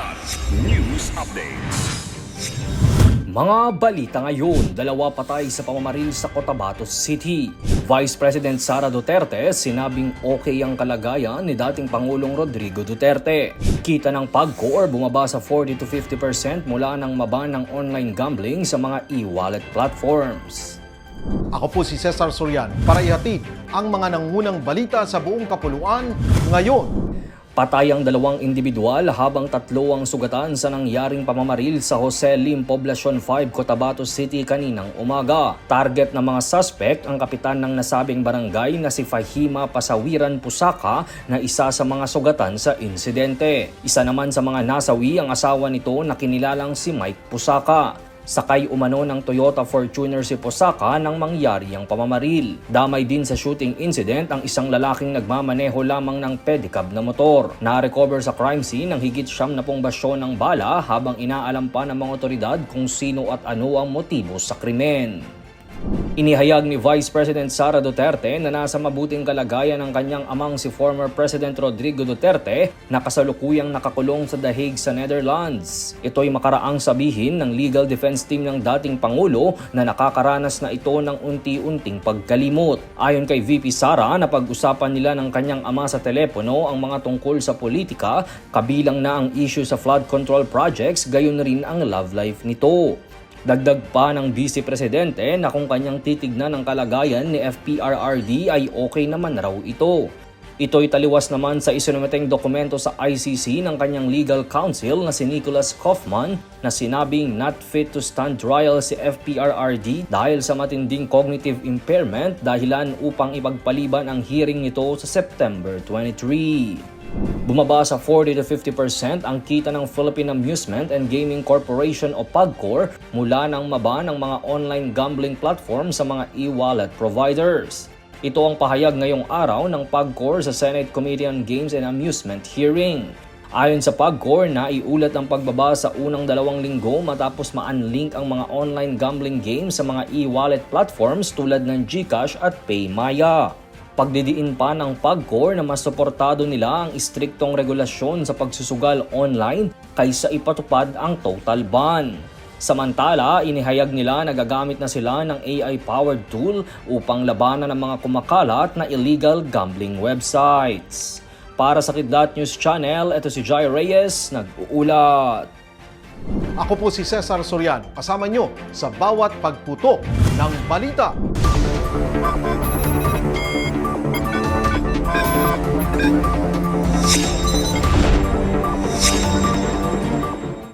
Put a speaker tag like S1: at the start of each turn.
S1: Blood News Updates.
S2: Mga balita ngayon, dalawa patay sa pamamaril sa Cotabato City. Vice President Sara Duterte sinabing okay ang kalagayan ni dating Pangulong Rodrigo Duterte. Kita ng PAGCOR bumaba sa 40 to 50% mula nang maban ng online gambling sa mga e-wallet platforms.
S3: Ako po si Cesar Sorian para ihatid ang mga nangunang balita sa buong kapuluan ngayon.
S2: Patay ang dalawang individual habang tatlo ang sugatan sa nangyaring pamamaril sa Jose Lim Poblacion 5, Cotabato City kaninang umaga. Target ng mga suspect ang kapitan ng nasabing barangay na si Fahima Pasawiran Pusaka na isa sa mga sugatan sa insidente. Isa naman sa mga nasawi ang asawa nito na kinilalang si Mike Pusaka. Sakay umano ng Toyota Fortuner si Posaka nang mangyari ang pamamaril. Damay din sa shooting incident ang isang lalaking nagmamaneho lamang ng pedicab na motor. Na-recover sa crime scene ang higit siyam na pong basyon ng bala habang inaalam pa ng mga otoridad kung sino at ano ang motibo sa krimen. Inihayag ni Vice President Sara Duterte na nasa mabuting kalagayan ang kanyang amang si former President Rodrigo Duterte na kasalukuyang nakakulong sa dahig sa Netherlands. Ito'y makaraang sabihin ng legal defense team ng dating Pangulo na nakakaranas na ito ng unti-unting pagkalimot. Ayon kay VP Sara, napag-usapan nila ng kanyang ama sa telepono ang mga tungkol sa politika, kabilang na ang issue sa flood control projects, gayon rin ang love life nito. Dagdag pa ng Vice Presidente na kung kanyang titignan ang kalagayan ni FPRRD ay okay naman raw ito. Ito'y taliwas naman sa isinumiteng dokumento sa ICC ng kanyang legal counsel na si Nicholas Kaufman na sinabing not fit to stand trial si FPRRD dahil sa matinding cognitive impairment dahilan upang ipagpaliban ang hearing nito sa September 23. Bumaba sa 40 to 50% ang kita ng Philippine Amusement and Gaming Corporation o PAGCOR mula nang maba ng mga online gambling platform sa mga e-wallet providers. Ito ang pahayag ngayong araw ng PAGCOR sa Senate Committee on Games and Amusement hearing. Ayon sa PAGCOR, naiulat ang pagbaba sa unang dalawang linggo matapos ma-unlink ang mga online gambling games sa mga e-wallet platforms tulad ng GCash at PayMaya. Pagdidiin pa ng PAGCOR na mas suportado nila ang istriktong regulasyon sa pagsusugal online kaysa ipatupad ang total ban. Samantala, inihayag nila na gagamit na sila ng AI-powered tool upang labanan ang mga kumakalat na illegal gambling websites. Para sa Kidlat News Channel, ito si Jai Reyes, nag-uulat.
S3: Ako po si Cesar Sorian, kasama nyo sa bawat pagputo ng balita.
S1: Blood